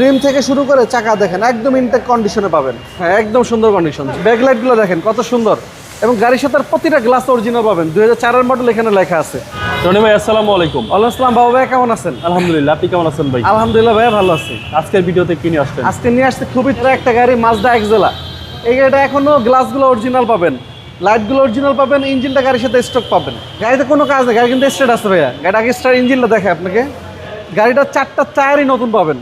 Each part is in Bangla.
রিম থেকে শুরু করে চাকা দেখেন একদম ইনটেক কন্ডিশনে পাবেন। হ্যাঁ একদম সুন্দর কন্ডিশন ব্যাকলাইটগুলো দেখেন কত সুন্দর। এবং গাড়ির সাথে প্রতিটা গ্লাস অরিজিনাল পাবেন। দুই হাজার চারের মডেল এখানে লেখা আছে। রনি ভাই আসসালামু আলাইকুম। আসসালাম বাবু ভাই কেমন আছেন? আলহামদুলিল্লাহ আপনি কেমন আছেন ভাই? আলহামদুলিল্লাহ ভাই ভালো আছি। আজকের ভিডিওতে কি নিয়ে আসছেন? আজকে নিয়ে আসছে খুবই একটা গাড়ি মাজদা এক্সেলা এই গাড়িটা এখনও গ্লাসগুলো অরিজিনাল পাবেন। লাইটগুলো অরিজিনাল পাবেন ইঞ্জিনটা গাড়ির সাথে স্টক পাবেন। গাড়িতে কোনো কাজ নেই গাড়ি কিন্তু স্টার্ট আছে ভাইয়া। গাড়িটা আগে স্টার্ট ইঞ্জিনটা দেখে আপনাকে। গাড়িটার চারটা টায়ারই নতুন পাবেন।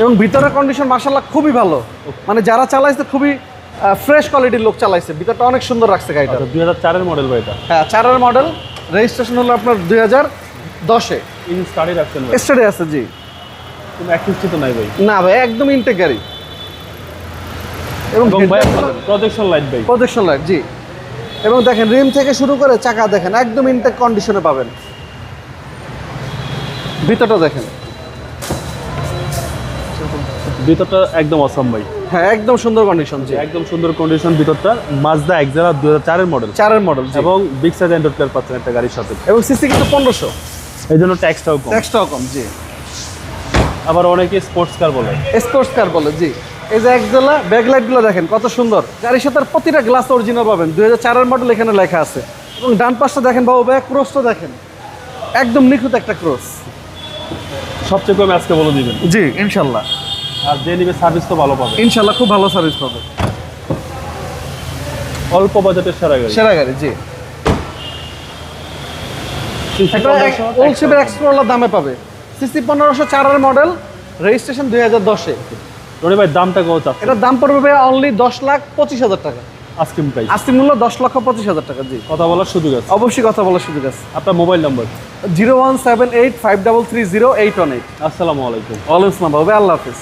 এবং ভিতরের কন্ডিশন মার্শাল্লাহ খুবই ভালো। মানে যারা চালাইছে খুবই ফ্রেশ কোয়ালিটির লোক চালাইছে। ভিতরটা অনেক সুন্দর রাখছে গাড়িটা। আচ্ছা দুই হাজার চারের মডেল ভাই এটা। হ্যাঁ চারের মডেল রেজিস্ট্রেশন হলো আপনার দুই হাজার দশে। স্টার্টই রাখছেন আছে জি। তো নাই ভাই। না ভাই একদম ইনটেক গাড়ি। এবং এবং ভাই প্রজেকশন লাইট ভাই। প্রজেকশন লাইট জি। এবং দেখেন রিম থেকে শুরু করে চাকা দেখেন একদম ইনটেক কন্ডিশনে পাবেন। ভিতরটা দেখেন। ভিতরটা একদম অসাম ভাই। হ্যাঁ একদম সুন্দর কন্ডিশন জি। একদম সুন্দর কন্ডিশন ভিতরটা। মাজদা এক্সেলা দুই হাজার চারের মডেল চারের মডেল এবং বিগ সাইজ অ্যান্ড্রয়েড প্লেয়ার পাচ্ছেন একটা গাড়ির সাথে। এবং সিসি কিন্তু পনেরোশো। এই জন্য ট্যাক্সটাও কম। ট্যাক্সটাও কম জি। আবার অনেকে স্পোর্টস কার বলে। স্পোর্টস কার বলে জি। এই যে একজোলা ব্যাকলাইটগুলো দেখেন কত সুন্দর। গাড়ির সাথে প্রতিটা গ্লাস অরিজিনাল পাবেন। দুই হাজার চারের মডেল এখানে লেখা আছে। এবং ডান পাশটা দেখেন বাবু ব্যাক ক্রসটা দেখেন। একদম নিখুঁত একটা ক্রস সবচেয়ে কম আজকে বলে দিবেন। জি ইনশাল্লাহ। আর যে নিবে সার্ভিস তো ভালো পাবে। ইনশাল্লাহ খুব ভালো সার্ভিস পাবে। অল্প বাজেটের সেরা গাড়ি। সেরা গাড়ি জি। এটা এক্সপ্লোরার দামে পাবে। সিসি পনেরোশো চারের মডেল রেজিস্ট্রেশন দুই হাজার দশে। ভাই দামটা কত চাচ্ছে এটার দাম পড়বে অনলি দশ লাখ পঁচিশ হাজার টাকা। আজকে প্রাইস আস্তি মূল্য দশ লক্ষ পঁচিশ হাজার টাকা জি। কথা বলার সুযোগ আছে। অবশ্যই কথা বলার সুযোগ আছে। আপনার mobile number zero one seven eight five double three zero eight one eight. আসসালামু আলাইকুম। ওয়ালাইকুম আসসালাম। ভাবে আল্লাহ হাফিজ।